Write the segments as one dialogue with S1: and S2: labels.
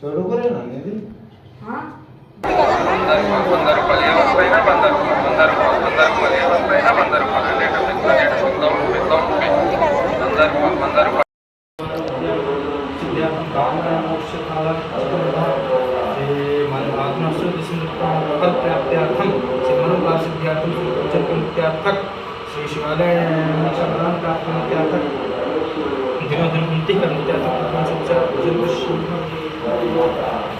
S1: शुरू करें ना निधि हाँ बंदर को बंदर को ले आओ पे ना बंदर को बंदर को बंदर को ले आओ पे ना बंदर को
S2: लेट पे लेट सुनता हूँ। सुनता हूँ बंदर
S3: को बंदर को प्राप्त्यार्थम सिमरण प्राप्त्यार्थम उच्चतम प्राप्तक श्री शिवालय प्राप्त प्राप्तक بما ذنب انتهى
S4: من ثلاثة وخمسة وسبعة وزوج الشرك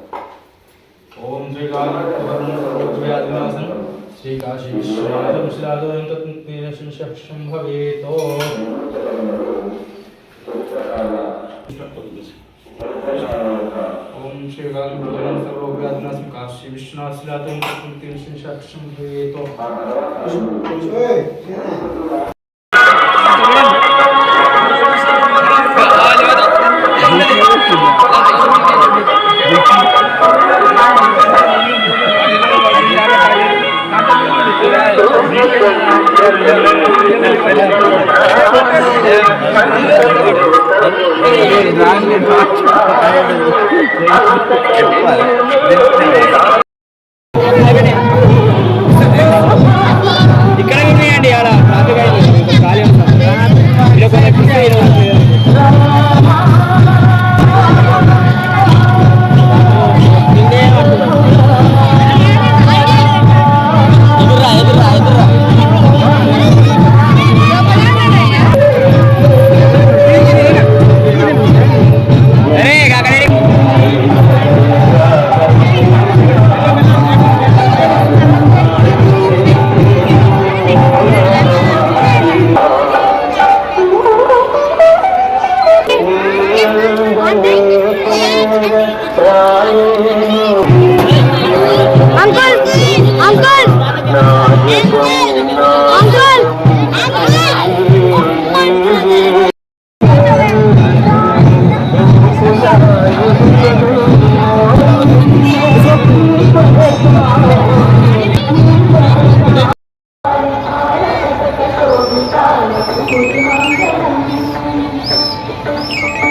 S3: सिंहासन रोचते रोचन ओम श्री कालवर्ण सर्वोद्व्यादिनासन श्री काशी विश्वनाथम शिलादोयं तत्मुक्तिरशं शक्षं भवेतो
S5: ఇక్కడ ఉన్నాయండి ఆడ రాజుగాయలు ఖాళీ ఉంటారు
S6: Eu Thank you.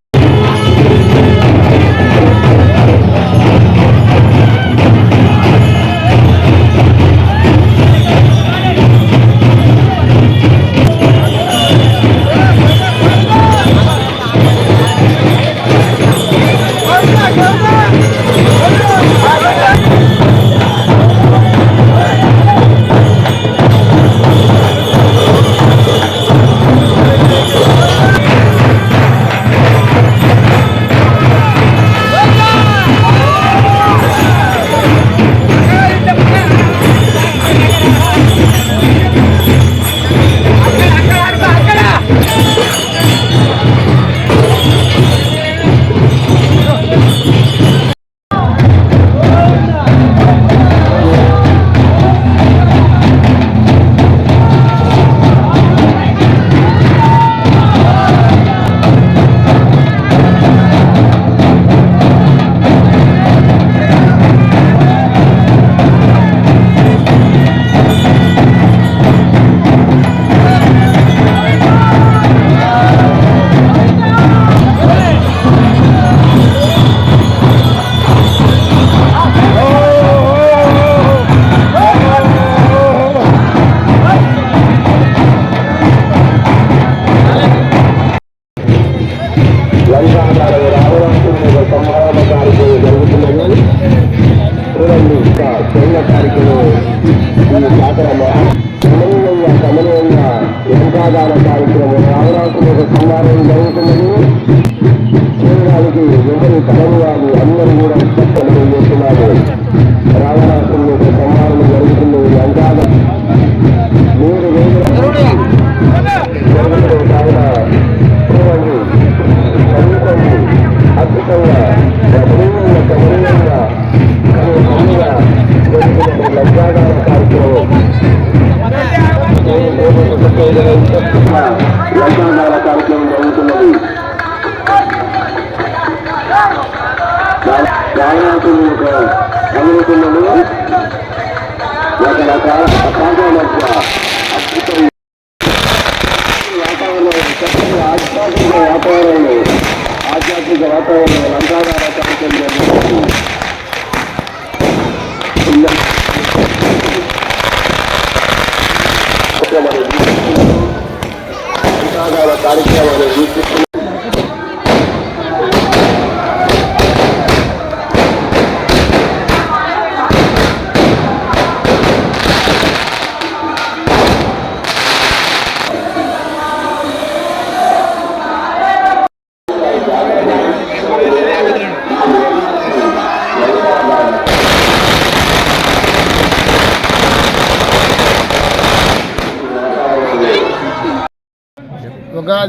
S6: Thank you.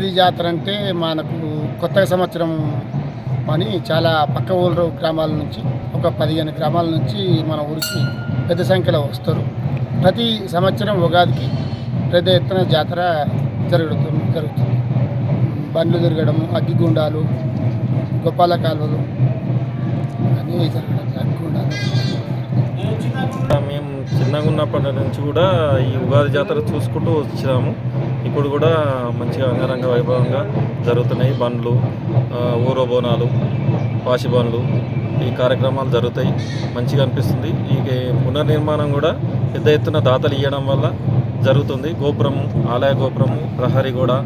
S4: Ugadi జాతర అంటే మనకు కొత్త సంవత్సరం అని చాలా పక్క ఊళ్ళ గ్రామాల నుంచి ఒక పదిహేను గ్రామాల నుంచి మన ఊరికి పెద్ద సంఖ్యలో వస్తారు. ప్రతి సంవత్సరం ఉగాదికి పెద్ద ఎత్తున జాతర జరుగుతుంది జరుగుతుంది. బండ్లు తిరగడం అగ్గిగుండాలు గోపాల కాలువలు అన్నీ జరగడం అగ్గిగుండాలు
S7: మేము చిన్నగా ఉన్నప్పటి నుంచి కూడా ఈ ఉగాది జాతర చూసుకుంటూ వచ్చాము ఇప్పుడు కూడా మంచిగా అంగరంగ వైభవంగా జరుగుతున్నాయి. బండ్లు ఆ, ఊరో బోనాలు పాసి బండ్లు ఈ కార్యక్రమాలు జరుగుతాయి. మంచిగా అనిపిస్తుంది. ఈ పునర్నిర్మాణం కూడా పెద్ద ఎత్తున దాతలు ఇవ్వడం వల్ల జరుగుతుంది. గోపురము ఆలయ గోపురము ప్రహరీ కూడా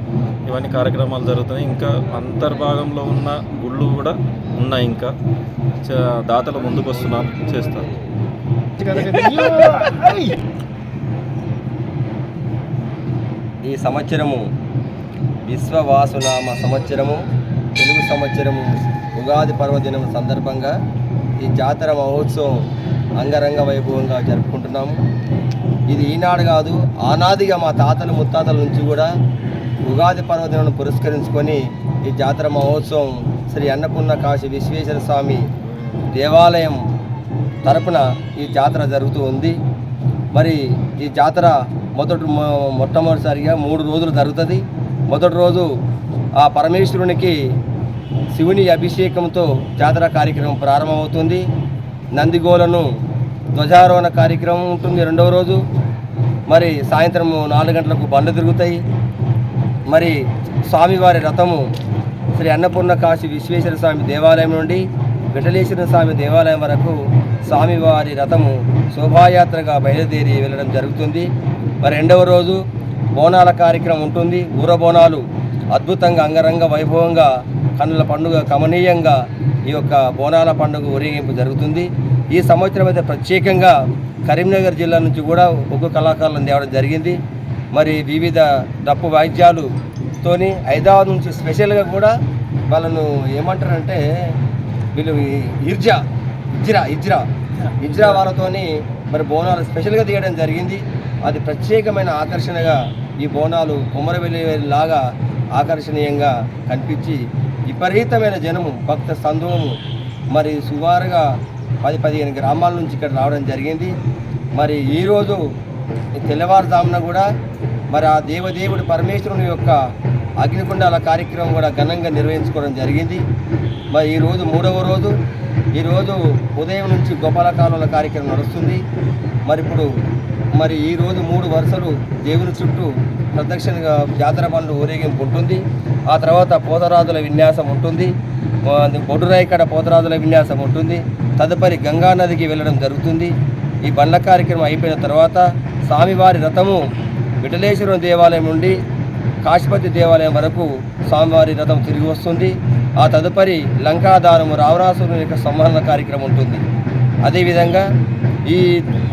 S7: ఇవన్నీ కార్యక్రమాలు జరుగుతున్నాయి. ఇంకా అంతర్భాగంలో ఉన్న గుళ్ళు కూడా ఉన్నాయి. ఇంకా చ- దాతలు ముందుకు వస్తున్నారు చేస్తారు
S8: ఈ సంవత్సరము విశ్వవాసునామ సంవత్సరము తెలుగు సంవత్సరము ఉగాది పర్వదినం సందర్భంగా ఈ జాతర మహోత్సవం అంగరంగ వైభవంగా జరుపుకుంటున్నాము. ఇది ఈనాడు కాదు ఆనాదిగా మా తాతలు ముత్తాతల నుంచి కూడా ఉగాది పర్వదినం పురస్కరించుకొని ఈ జాతర మహోత్సవం శ్రీ అన్నపూర్ణ కాశీ విశ్వేశ్వర స్వామి దేవాలయం తరపున ఈ జాతర జరుగుతూ ఉంది. మరి ఈ జాతర మొదటి మొట్టమొదటిసారిగా మూడు రోజులు జరుగుతుంది. మొదటి రోజు ఆ పరమేశ్వరునికి శివుని అభిషేకంతో జాతర కార్యక్రమం ప్రారంభమవుతుంది. నందిగోలను ధ్వజారోహణ కార్యక్రమం ఉంటుంది రెండవ రోజు. మరి సాయంత్రం నాలుగు గంటలకు బండ్లు తిరుగుతాయి. మరి స్వామివారి రథము శ్రీ అన్నపూర్ణ కాశీ విశ్వేశ్వర స్వామి దేవాలయం నుండి విఠలేశ్వర స్వామి దేవాలయం వరకు స్వామివారి రథము శోభాయాత్రగా బయలుదేరి వెళ్ళడం జరుగుతుంది. మరి రెండవ రోజు బోనాల కార్యక్రమం ఉంటుంది. ఊరబోనాలు అద్భుతంగా అంగరంగ వైభవంగా కన్నుల పండుగ కమనీయంగా ఈ యొక్క బోనాల పండుగ ఊరేగింపు జరుగుతుంది. ఈ సంవత్సరం అయితే ప్రత్యేకంగా కరీంనగర్ జిల్లా నుంచి కూడా ఒగ్గు కళాకారులను తేవడం జరిగింది. మరి వివిధ డప్పు వాయిద్యాలుతోని హైదరాబాద్ నుంచి స్పెషల్గా కూడా వాళ్ళను ఏమంటారంటే వీళ్ళు ఇర్జా ఇజ్రా ఇజ్రా ఇజ్రా వాళ్ళతోని మరి బోనాలు స్పెషల్గా తీయడం జరిగింది. అది ప్రత్యేకమైన ఆకర్షణగా ఈ బోనాలు కొమ్మరవెల్లి లాగా ఆకర్షణీయంగా కనిపించి విపరీతమైన జనము భక్త సందోము మరి సుమారుగా పది పదిహేను గ్రామాల నుంచి ఇక్కడ రావడం జరిగింది. మరి ఈరోజు ఈ తెల్లవారుజామున కూడా మరి ఆ దేవదేవుడి పరమేశ్వరుని యొక్క అగ్నికుండాల కార్యక్రమం కూడా ఘనంగా నిర్వహించుకోవడం జరిగింది. మరి ఈరోజు మూడవ రోజు. ఈరోజు ఉదయం నుంచి గోపాలకాలంలో కార్యక్రమం నడుస్తుంది. మరి ఇప్పుడు మరి ఈరోజు మూడు వరుసలు దేవుని చుట్టూ ప్రదక్షిణగా జాతర పనులు ఊరేగింపు ఉంటుంది. ఆ తర్వాత పోతరాజుల విన్యాసం ఉంటుంది. బొడ్డురాయికడ పోతరాజుల విన్యాసం ఉంటుంది. తదుపరి గంగా నదికి వెళ్ళడం జరుగుతుంది. ఈ బండ్ల కార్యక్రమం అయిపోయిన తర్వాత స్వామివారి రథము విఠలేశ్వరం దేవాలయం నుండి కాశీపతి దేవాలయం వరకు స్వామివారి రథం తిరిగి వస్తుంది. ఆ తదుపరి లంకాదానము రావణాసురుని యొక్క సంహరణ కార్యక్రమం ఉంటుంది. అదేవిధంగా ఈ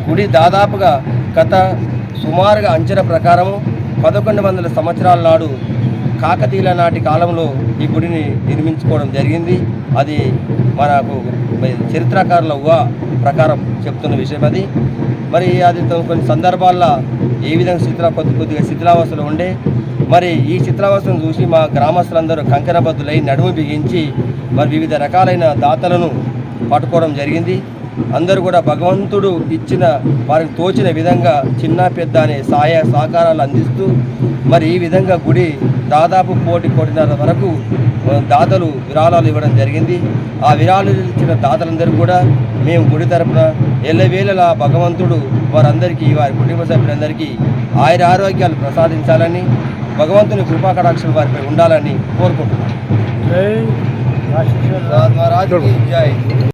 S8: గుడి దాదాపుగా గత సుమారుగా అంచనా ప్రకారము పదకొండు వందల సంవత్సరాల నాడు కాకతీయుల నాటి కాలంలో ఈ గుడిని నిర్మించుకోవడం జరిగింది. అది మనకు చరిత్రకారుల ఊహ ప్రకారం చెప్తున్న విషయం అది. మరి అది కొన్ని సందర్భాల్లో ఏ విధంగా శిథిల కొద్ది కొద్దిగా శిథిలావస్థలు ఉండే. మరి ఈ శిథిలావస్థను చూసి మా గ్రామస్తులందరూ కంకణబద్దులై నడుము బిగించి మరి వివిధ రకాలైన దాతలను పట్టుకోవడం జరిగింది. అందరూ కూడా భగవంతుడు ఇచ్చిన వారికి తోచిన విధంగా చిన్న పెద్ద అనే సహాయ సహకారాలు అందిస్తూ మరి ఈ విధంగా గుడి దాదాపు కోటి కోటిన్నర వరకు దాతలు విరాళాలు ఇవ్వడం జరిగింది. ఆ విరాళాలు ఇచ్చిన దాతలందరూ కూడా మేము గుడి తరపున ఎల్లవేళలా భగవంతుడు వారందరికీ వారి కుటుంబ సభ్యులందరికీ ఆయుర ఆరోగ్యాలు ప్రసాదించాలని భగవంతుని కృపా కటాక్షలు వారిపై ఉండాలని కోరుకుంటున్నాను జై.